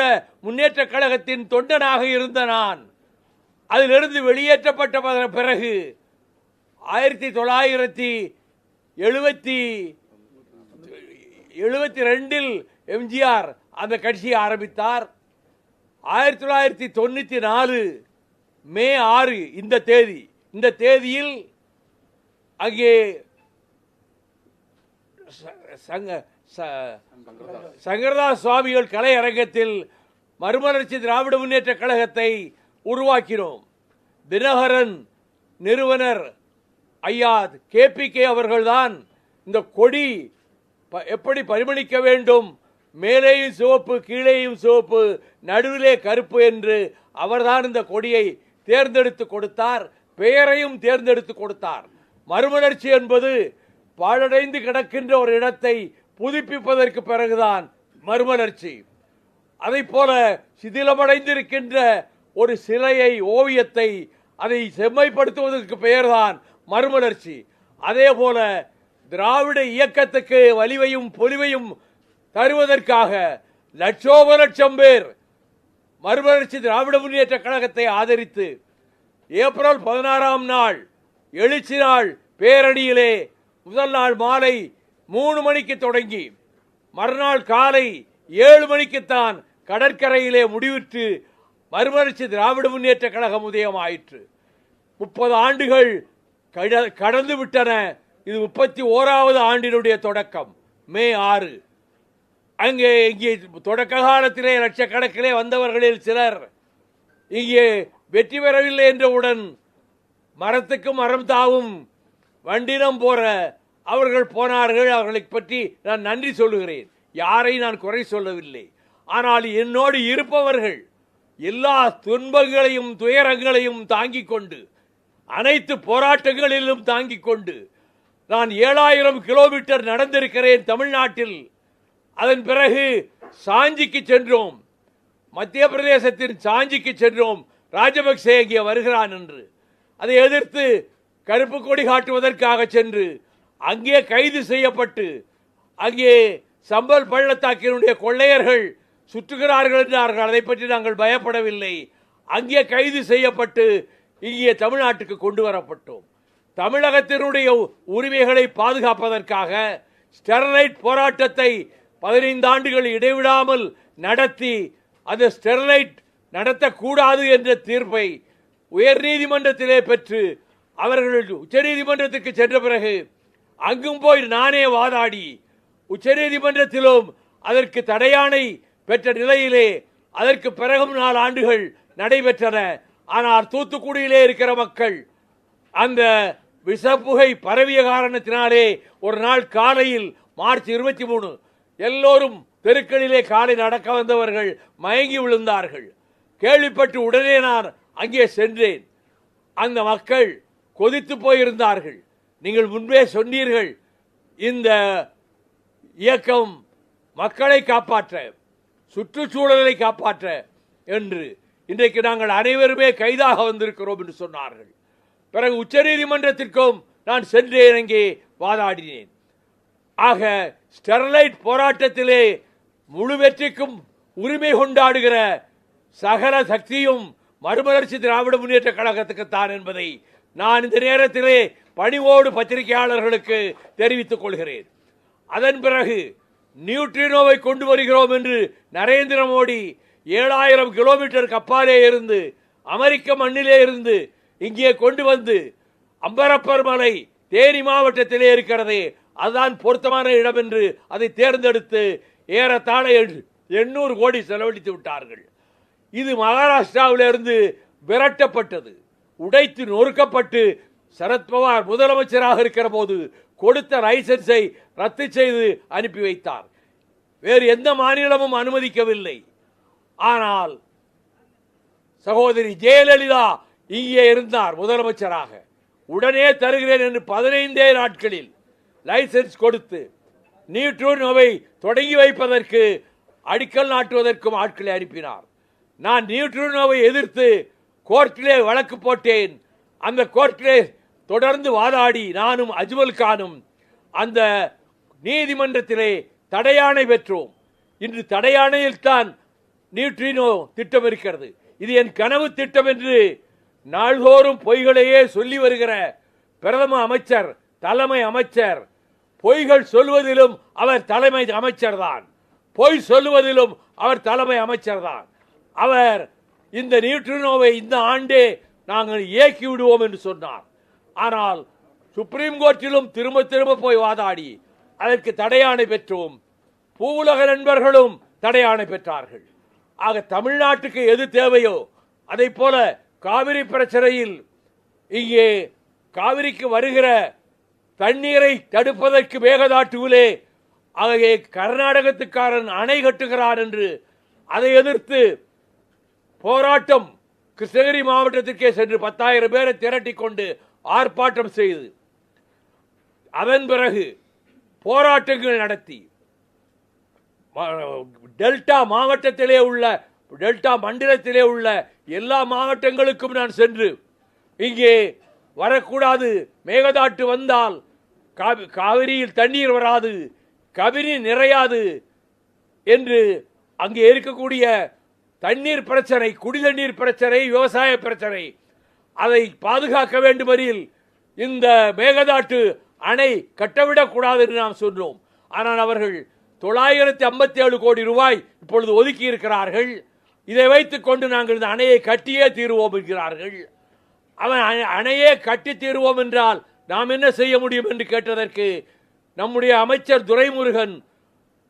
திராவிட முன்னேற்ற கழகத்தின் தொண்டனாக இருந்த நான் அதிலிருந்து வெளியேற்றப்பட்ட பிறகு ஆயிரத்தி தொள்ளாயிரத்தி எழுபத்தி எழுபத்தி ரெண்டில் எம்ஜிஆர் அந்த கட்சியை ஆரம்பித்தார். ஆயிரத்தி தொள்ளாயிரத்தி தொண்ணூற்றி நாலு மே ஆறு இந்த தேதி இந்த தேதியில் அங்கே சங்க சங்கரதாஸ் சுவாமிகள் கலை அரங்கத்தில் மறுமலர்ச்சி திராவிட முன்னேற்ற கழகத்தை உருவாக்கினோம். தினகரன் நிறுவனர் ஐயா கேபிகே அவர்கள்தான் இந்த கொடி ப- எப்படி பரிமளிக்க வேண்டும்? மேலேயும் சிவப்பு கீழேயும் சிவப்பு நடுவிலே கருப்பு என்று அவர்தான் இந்த கொடியை தேர்ந்தெடுத்து கொடுத்தார். பெயரையும் தேர்ந்தெடுத்து கொடுத்தார். மறுமலர்ச்சி என்பது பாழடைந்து கிடக்கின்ற ஒரு இடத்தை புதுப்பிப்பதற்கு பிறகுதான் மறுமலர்ச்சி. அதை போல சிதிலமடைந்திருக்கின்ற ஒரு சிலையை ஓவியத்தை அதை செம்மைப்படுத்துவதற்கு பெயர்தான் மறுமலர்ச்சி. அதே போல திராவிட இயக்கத்துக்கு வலிவையும் பொலிவையும் தருவதற்காக லட்சோப லட்சம் பேர் மறுமலர்ச்சி திராவிட முன்னேற்ற கழகத்தை ஆதரித்து ஏப்ரல் பதினாறாம் நாள் எழுச்சி நாள் பேரணியிலே முதல் நாள் மாலை மூணு மணிக்கு தொடங்கி மறுநாள் காலை ஏழு மணிக்குத்தான் கடற்கரையிலே முடிவுற்று மறுமலர்ச்சி திராவிட முன்னேற்ற கழகம் உதயம் ஆயிற்று முப்பது ஆண்டுகள் கட- கடந்து விட்டன. இது முப்பத்தி ஓராவது ஆண்டினுடைய தொடக்கம் மே ஆறு. அங்கே இங்கே தொடக்க காலத்திலே லட்சக்கணக்கிலே வந்தவர்களில் சிலர் இங்கே வெற்றி பெறவில்லை என்றவுடன் மரத்துக்கு மரம் தாவும் வண்டினம் போற அவர்கள் போனார்கள் அவர்களை பற்றி நான் நன்றி சொல்லுகிறேன். யாரை நான் குறை சொல்லவில்லை. ஆனால் என்னோடு இருப்பவர்கள் எல்லா துன்பங்களையும் துயரங்களையும் தாங்கிக் கொண்டு அனைத்து போராட்டங்களிலும் தாங்கிக் கொண்டு நான் ஏழாயிரம் கிலோமீட்டர் நடந்திருக்கிறேன் தமிழ்நாட்டில். அதன் பிறகு சாஞ்சிக்கு சென்றோம். மத்திய பிரதேசத்தின் சாஞ்சிக்கு சென்றோம். ராஜபக்சே இங்கே வருகிறான் என்று. அதை எதிர்த்து கருப்பு கொடி காட்டுவதற்காக சென்று அங்கே கைது செய்யப்பட்டு அங்கே சம்பல் பள்ளத்தாக்கினுடைய கொள்ளையர்கள் சுற்றுகிறார்கள் என்றார்கள். அதை பற்றி நாங்கள் பயப்படவில்லை. அங்கே கைது செய்யப்பட்டு இங்கே தமிழ்நாட்டுக்கு கொண்டு வரப்பட்டோம். தமிழகத்தினுடைய உரிமைகளை பாதுகாப்பதற்காக ஸ்டெர்லைட் போராட்டத்தை பதினைந்து ஆண்டுகள் இடைவிடாமல் நடத்தி அந்த ஸ்டெர்லைட் நடத்தக்கூடாது என்ற தீர்ப்பை உயர்நீதிமன்றத்திலே பெற்று அவர்கள் உச்சநீதிமன்றத்துக்கு சென்ற பிறகு அங்கும் போய் நானே வாதாடி. உச்சநீதிமன்றத்திலும் அதற்கு தடையானை பெற்ற நிலையிலே அதற்கு பிறகும் நாலு ஆண்டுகள் நடைபெற்றன. ஆனால் தூத்துக்குடியிலே இருக்கிற மக்கள் அந்த விஷப்புகை பரவிய காரணத்தினாலே ஒரு நாள் காலையில் மார்ச் இருபத்தி மூணு எல்லோரும் தெருக்களிலே காலை நடக்க வந்தவர்கள் மயங்கி விழுந்தார்கள். கேள்விப்பட்டு உடனே நான் அங்கே சென்றேன். அந்த மக்கள் கொதித்து போயிருந்தார்கள். நீங்கள் முன்பே சொன்னீர்கள் இந்த இயக்கம் மக்களை காப்பாற்ற சுற்றுச்சூழலை காப்பாற்ற என்று இன்றைக்கு நாங்கள் அனைவருமே கைதாக வந்திருக்கிறோம் என்று சொன்னார்கள். பிறகு உச்சநீதிமன்றத்திற்கும் நான் சென்றேன் அங்கே வாதாடினேன். ஆக ஸ்டெர்லைட் போராட்டத்திலே முழு வெற்றிக்கும் உரிமை கொண்டாடுகிற சகல சக்தியும் மறுமலர்ச்சி திராவிட முன்னேற்ற கழகத்துக்குத்தான் என்பதை நான் இந்த நேரத்திலே பணிவோடு பத்திரிகையாளர்களுக்கு தெரிவித்துக் கொள்கிறேன். அதன் பிறகு நியூட்ரினோவை கொண்டு வருகிறோம் என்று நரேந்திர மோடி ஏழாயிரம் கிலோமீட்டருக்கு அப்பாலே இருந்து அமெரிக்க மண்ணிலே இருந்து இங்கே கொண்டு வந்து அம்பரப்பர் மலை தேனி மாவட்டத்திலே இருக்கிறதே அதுதான் பொருத்தமான இடம் என்று அதை தேர்ந்தெடுத்து ஏறத்தாழ எண்ணூறு கோடி செலவழித்து விட்டார்கள். இது மகாராஷ்டிராவிலிருந்து விரட்டப்பட்டது. உடைத்து நொறுக்கப்பட்டு சரத்பவார் முதலமைச்சராக இருக்கிற போது கொடுத்த லைசன்ஸை ரத்து செய்து அனுப்பி வைத்தார். வேறு எந்த மாநிலமும் அனுமதிக்கவில்லை. ஆனால் சகோதரி ஜெயலலிதா இங்கே இருந்தார் முதலமைச்சராக. உடனே தருகிறேன் என்று பதினைந்தே நாட்களில் லைசன்ஸ் கொடுத்து நியூட்ரோனோவை தொடங்கி வைப்பதற்கு அடிக்கல் நாட்டுவதற்கும் ஆட்களை அனுப்பினார். நான் நியூட்ரோனோவை எதிர்த்து கோர்ட்டிலே வழக்கு போட்டேன். அந்த கோர்ட்டிலே தொடர்ந்து வாதாடி நானும் அஜ்மல் கானும் அந்த நீதிமன்றத்திலே தடையாணை பெற்றோம். இன்று தடையாணையில் தான் நியூட்ரினோ திட்டம் இருக்கிறது. இது என் கனவு திட்டம் என்று நாள்தோறும் பொய்களையே சொல்லி வருகிற பிரதம அமைச்சர் தலைமை அமைச்சர் பொய்கள் சொல்வதிலும் அவர் தலைமை அமைச்சர் தான் பொய் சொல்லுவதிலும் அவர் தலைமை அமைச்சர் தான் அவர் இந்த நியூட்ரினோவை இந்த ஆண்டே நாங்கள் இயக்கி விடுவோம் என்று சொன்னார். ஆனால் சுப்ரீம் கோர்ட்டிலும் திரும்ப திரும்ப போய் வாதாடி அதற்கு தடையாணை பெற்றோம். பூவுலக நண்பர்களும் தடையாணை பெற்றார்கள். ஆக தமிழ்நாட்டுக்கு எது தேவையோ அதை போல காவிரி பிரச்சனையில் இங்கே காவிரிக்கு வருகிற தண்ணீரை தடுப்பதற்கு மேகதாட்டுவிலே ஆகவே கர்நாடகத்துக்காரன் அணை கட்டுகிறான் என்று அதை எதிர்த்து போராட்டம் கிருஷ்ணகிரி மாவட்டத்திற்கே சென்று பத்தாயிரம் பேரை திரட்டி கொண்டு ஆர்ப்பாட்டம் செய்து அதன் பிறகு போராட்டங்கள் நடத்தி டெல்டா மாவட்டத்திலே உள்ள டெல்டா மண்டலத்திலே உள்ள எல்லா மாவட்டங்களுக்கும் நான் சென்று இங்கே வரக்கூடாது மேகதாட்டு வந்தால் காவிரியில் தண்ணீர் வராது கவினி நிறையாது என்று அங்கே இருக்கக்கூடிய தண்ணீர் பிரச்சனை குடிதண்ணீர் பிரச்சனை விவசாய பிரச்சனை அதை பாதுகாக்க வேண்டுமெனில் இந்த மேகதாட்டு அணை கட்டவிடக்கூடாது என்று நாம் சொன்னோம். ஆனால் அவர்கள் தொள்ளாயிரத்தி ஐம்பத்தி ஏழு கோடி ரூபாய் இப்பொழுது ஒதுக்கி இருக்கிறார்கள். இதை வைத்துக் கொண்டு நாங்கள் இந்த அணையை கட்டியே தீருவோம் என்கிறார்கள். அவன் அணையே கட்டி தீருவோம் என்றால் நாம் என்ன செய்ய முடியும் என்று கேட்டதற்கு நம்முடைய அமைச்சர் துரைமுருகன்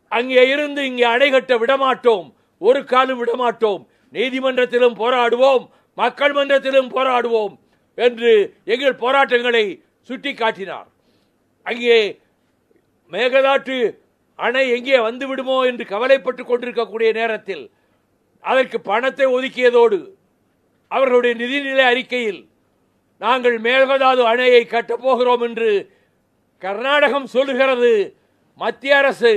அங்கே இருந்து இங்கே அணை கட்ட விடமாட்டோம். ஒரு காலம் விடமாட்டோம். நீதிமன்றத்திலும் போராடுவோம். மக்கள் மன்றத்திலும் போராடுவோம் என்று எங்கள் போராட்டங்களை சுட்டி காட்டினார் அங்கே மேகதாட்டு அணை எங்கே வந்து விடுமோ என்று கவலைப்பட்டுக் கொண்டிருக்கக்கூடிய நேரத்தில் அதற்கு பணத்தை ஒதுக்கியதோடு அவர்களுடைய நிதிநிலை அறிக்கையில் நாங்கள் மேகதாது அணையை கட்டப்போகிறோம் என்று கர்நாடகம் சொல்லுகிறது. மத்திய அரசு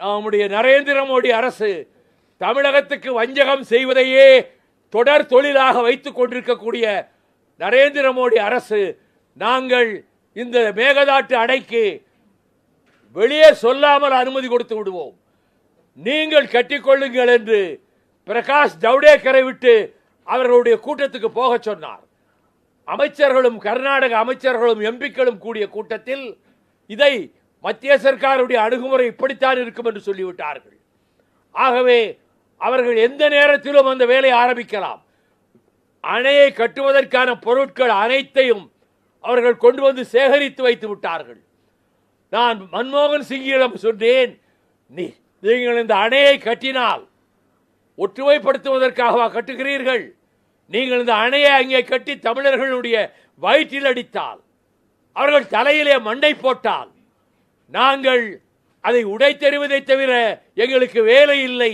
நம்முடைய நரேந்திர மோடி அரசு தமிழகத்துக்கு வஞ்சகம் செய்வதையே தொடர் தொழிலாக வைத்துக் கொண்டிருக்கக்கூடிய நரேந்திர மோடி அரசு நாங்கள் இந்த மேகதாட்டு அணைக்கு வெளியே சொல்லாமல் அனுமதி கொடுத்து விடுவோம். நீங்கள் கட்டிக்கொள்ளுங்கள் என்று பிரகாஷ் ஜவடேக்கரை விட்டு அவர்களுடைய கூட்டத்துக்கு போக சொன்னார். அமைச்சர்களும் கர்நாடக அமைச்சர்களும் எம்பிக்களும் கூடிய கூட்டத்தில் இதை மத்திய சர்க்காருடைய அணுகுமுறை இப்படித்தான் இருக்கும் என்று சொல்லிவிட்டார்கள். ஆகவே அவர்கள் எந்த நேரத்திலும் அந்த வேலை ஆரம்பிக்கலாம். அணையை கட்டுவதற்கான பொருட்கள் அனைத்தையும் அவர்கள் கொண்டு வந்து சேகரித்து வைத்து விட்டார்கள். நான் மன்மோகன் சிங்கிடம் சொன்னேன் நீ நீங்கள் இந்த அணையை கட்டினால் ஒற்றுமைப்படுத்துவதற்காகவா கட்டுகிறீர்கள்? நீங்கள் இந்த அணையை அங்கே கட்டி தமிழர்களுடைய வயிற்றில் அடித்தால் அவர்கள் தலையிலே மண்டை போட்டால் நாங்கள் அதை உடைத்தெறிவதை தவிர எங்களுக்கு வேலை இல்லை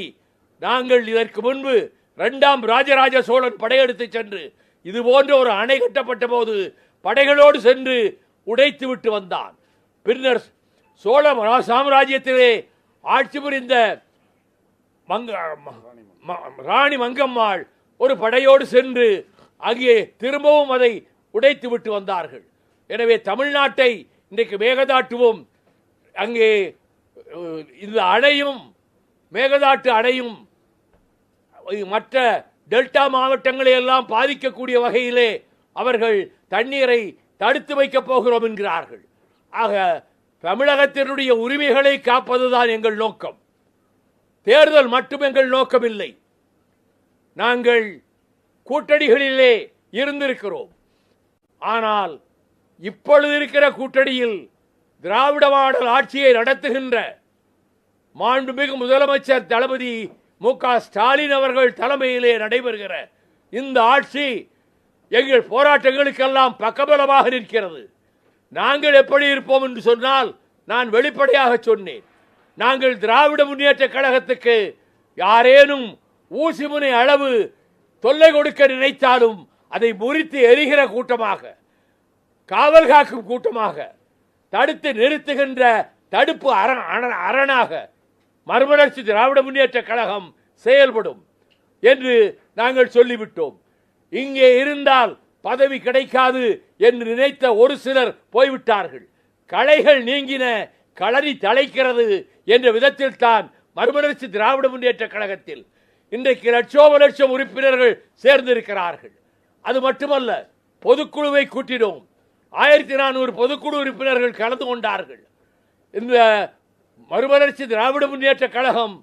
நாங்கள் இதற்கு முன்பு இரண்டாம் ராஜராஜ சோழன் படையெடுத்து சென்று இது போன்ற ஒரு அணை கட்டப்பட்ட போது படைகளோடு சென்று உடைத்து விட்டு வந்தான். பின்னர் சோழ சாம்ராஜ்யத்திலே ஆட்சி புரிந்த மங்க ம- ம- ராணி மங்கம்மாள் ஒரு படையோடு சென்று அங்கே திரும்பவும் அதை உடைத்து விட்டு வந்தார்கள். எனவே தமிழ்நாட்டை இன்றைக்கு மேகதாட்டுவோம். அங்கே இந்த அணையும் மேகதாட்டு அணையும் மற்ற டெல்டா மாவட்டங்களை எல்லாம் பாதிக்கக்கூடிய வகையிலே அவர்கள் தண்ணீரை தடுத்து வைக்கப் போகிறோம் என்கிறார்கள். ஆக தமிழகத்தினுடைய உரிமைகளை காப்பதுதான் எங்கள் நோக்கம். தேர்தல் மட்டும் எங்கள் நோக்கமில்லை. நாங்கள் கூட்டணிகளிலே இருந்திருக்கிறோம். ஆனால் இப்பொழுது இருக்கிற கூட்டணியில் திராவிட மாடல் ஆட்சியை நடத்துகின்ற மாண்புமிகு முதலமைச்சர் தளபதி மு ஸ்டாலின் அவர்கள் தலைமையிலே நடைபெறுகிற இந்த ஆட்சி எங்கள் போராட்டங்களுக்கெல்லாம் பக்கபலமாக நிற்கிறது. நாங்கள் எப்படி இருப்போம் என்று சொன்னால் நான் வெளிப்படையாக சொன்னேன். நாங்கள் திராவிட முன்னேற்ற கழகத்துக்கு யாரேனும் ஊசி முனை அளவு தொல்லை கொடுக்க நினைத்தாலும் அதை முறித்து எரிகிற கூட்டமாக காவல் காக்கும் கூட்டமாக தடுத்து நிறுத்துகின்ற தடுப்பு அரண் அரண்- அரணாக மறுமலர்ச்சி திராவிட முன்னேற்ற கழகம் செயல்படும் என்று நாங்கள் சொல்லிவிட்டோம். இங்கே இருந்தால் பதவி கிடைக்காது என்று நினைத்த ஒரு சிலர் போய்விட்டார்கள். களைகள் நீங்கின களரி தலைக்கிறது என்ற விதத்தில் தான் மறுமலர்ச்சி திராவிட முன்னேற்ற கழகத்தில் இன்றைக்கு லட்சோப லட்சம் உறுப்பினர்கள் சேர்ந்திருக்கிறார்கள். அது மட்டுமல்ல பொதுக்குழுவை கூட்டினோம். ஆயிரத்தி நானூறு பொதுக்குழு உறுப்பினர்கள் கலந்து கொண்டார்கள். இந்த மறுமலர்ச்சி திராவிட முன்னேற்ற கழகம்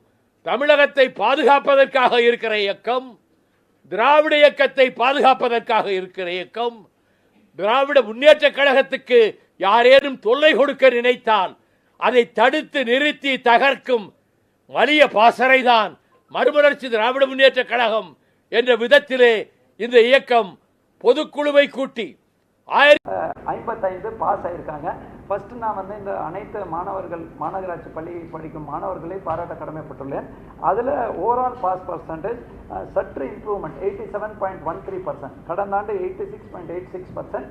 தமிழகத்தை பாதுகாப்பதற்காக இருக்கிற இயக்கம் திராவிட இயக்கத்தை பாதுகாப்பதற்காக இருக்கிற இயக்கம் திராவிட முன்னேற்ற கழகத்துக்கு யாரேனும் தொல்லை கொடுக்க நினைத்தால் அதை தடுத்து நிறுத்தி தகர்க்கும் வலிய பாசறைதான் மறுமலர்ச்சி திராவிட முன்னேற்ற கழகம் என்ற விதத்திலே இந்த இயக்கம் பொதுக்குழுவை கூட்டி. ஆயிரத்தி ஐம்பத்தைந்து பாஸ் ஆயிருக்காங்க. ஃபஸ்ட்டு நான் வந்து இந்த அனைத்து மாணவர்கள் மாநகராட்சி பள்ளி படிக்கும் மாணவர்களை பாராட்ட கடமைப்பட்டுள்ளேன். அதில் ஓவரால் பாஸ் பர்சன்டேஜ் சற்று improvement eighty seven point one three percent கடந்த ஆண்டு eighty six point eight six percent